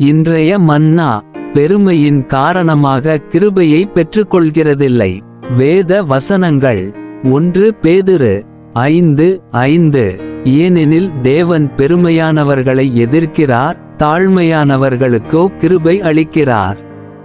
இன்றைய மன்னா பெருமையின் காரணமாக கிருபையை பெற்றுக்கொள்கிறதில்லை. வேத வசனங்கள் ஒன்று பேதுரு ஐந்து ஐந்து. ஏனெனில் தேவன் பெருமையானவர்களை எதிர்க்கிறார் தாழ்மையானவர்களுக்கோ கிருபை அளிக்கிறார்.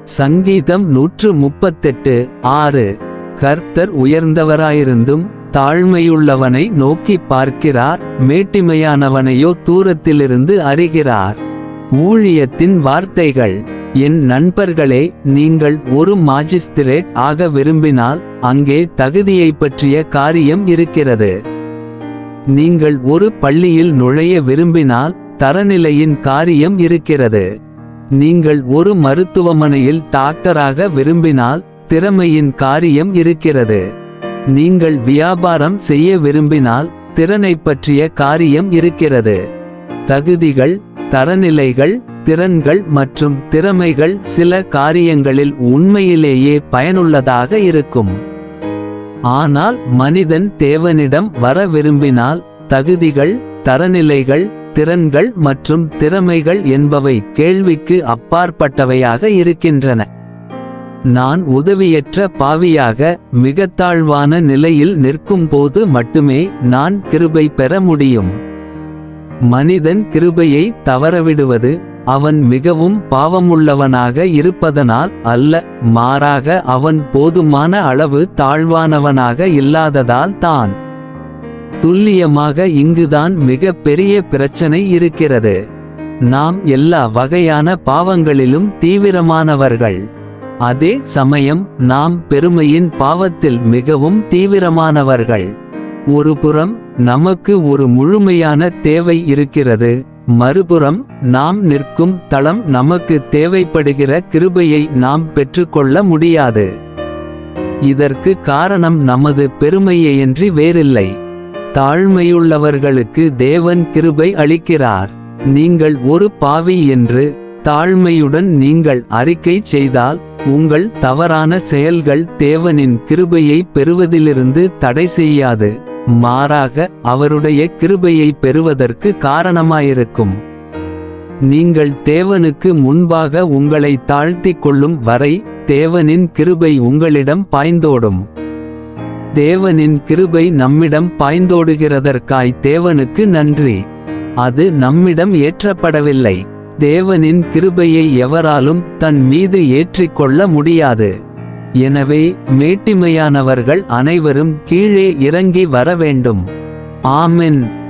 சங்கீதம் நூற்று முப்பத்தெட்டு ஆறு. கர்த்தர் உயர்ந்தவராயிருந்தும் தாழ்மையுள்ளவனை நோக்கி பார்க்கிறார் மேட்டிமையானவனையோ தூரத்திலிருந்து அறிகிறார். ஊழியத்தின் வார்த்தைகள் என் நண்பர்களே நீங்கள் ஒரு மாஜிஸ்திரேட் ஆக விரும்பினால் அங்கே தகுதியை பற்றிய காரியம் இருக்கிறது. நீங்கள் ஒரு பள்ளியில் நுழைய விரும்பினால் தரநிலையின் காரியம் இருக்கிறது. நீங்கள் ஒரு மருத்துவமனையில் டாக்டராக விரும்பினால் திறமையின் காரியம் இருக்கிறது. நீங்கள் வியாபாரம் செய்ய விரும்பினால் திறனை பற்றிய காரியம் இருக்கிறது. தகுதிகள் தரநிலைகள் திறன்கள் மற்றும் திறமைகள் சில காரியங்களில் உண்மையிலேயே பயனுள்ளதாக இருக்கும். ஆனால் மனிதன் தேவனிடம் வர விரும்பினால் தகுதிகள் தரநிலைகள் திறன்கள் மற்றும் திறமைகள் என்பவை கேள்விக்கு அப்பாற்பட்டவையாக இருக்கின்றன. நான் உதவியற்ற பாவியாக மிகத்தாழ்வான நிலையில் நிற்கும்போது மட்டுமே நான் கிருபை பெற முடியும். மனிதன் கிருபையை தவறவிடுவது அவன் மிகவும் பாவமுள்ளவனாக இருப்பதனால் அல்ல மாறாக அவன் போதுமான அளவு தாழ்வானவனாக இல்லாததால் தான். துல்லியமாக இங்குதான் மிக பெரிய பிரச்சனை இருக்கிறது. நாம் எல்லா வகையான பாவங்களிலும் தீவிரமானவர்கள். அதே சமயம் நாம் பெருமையின் பாவத்தில் மிகவும் தீவிரமானவர்கள். ஒருபுறம் நமக்கு ஒரு முழுமையான தேவை இருக்கிறது மறுபுறம் நாம் நிற்கும் தளம் நமக்கு தேவைப்படுகிற கிருபையை நாம் பெற்றுக்கொள்ள முடியாது. இதற்கு காரணம் நமது பெருமையையின்றி வேறில்லை. தாழ்மையுள்ளவர்களுக்கு தேவன் கிருபை அளிக்கிறார். நீங்கள் ஒரு பாவி என்று தாழ்மையுடன் நீங்கள் அறிக்கை செய்தால் உங்கள் தவறான செயல்கள் தேவனின் கிருபையை பெறுவதிலிருந்து தடை செய்யாது. மாறாக அவருடைய கிருபையை பெறுவதற்கு காரணமாயிருக்கும். நீங்கள் தேவனுக்கு முன்பாக உங்களை தாழ்த்திக் கொள்ளும் வரை தேவனின் கிருபை உங்களிடம் பாய்ந்தோடும். தேவனின் கிருபை நம்மிடம் பாய்ந்தோடுகிறதற்காய் தேவனுக்கு நன்றி. அது நம்மிடம் ஏற்றப்படவில்லை. தேவனின் கிருபையை எவராலும் தன் மீது ஏற்றிக்கொள்ள முடியாது. எனவே மேட்டிமையானவர்கள் அனைவரும் கீழே இறங்கி வர வேண்டும் ஆமென்.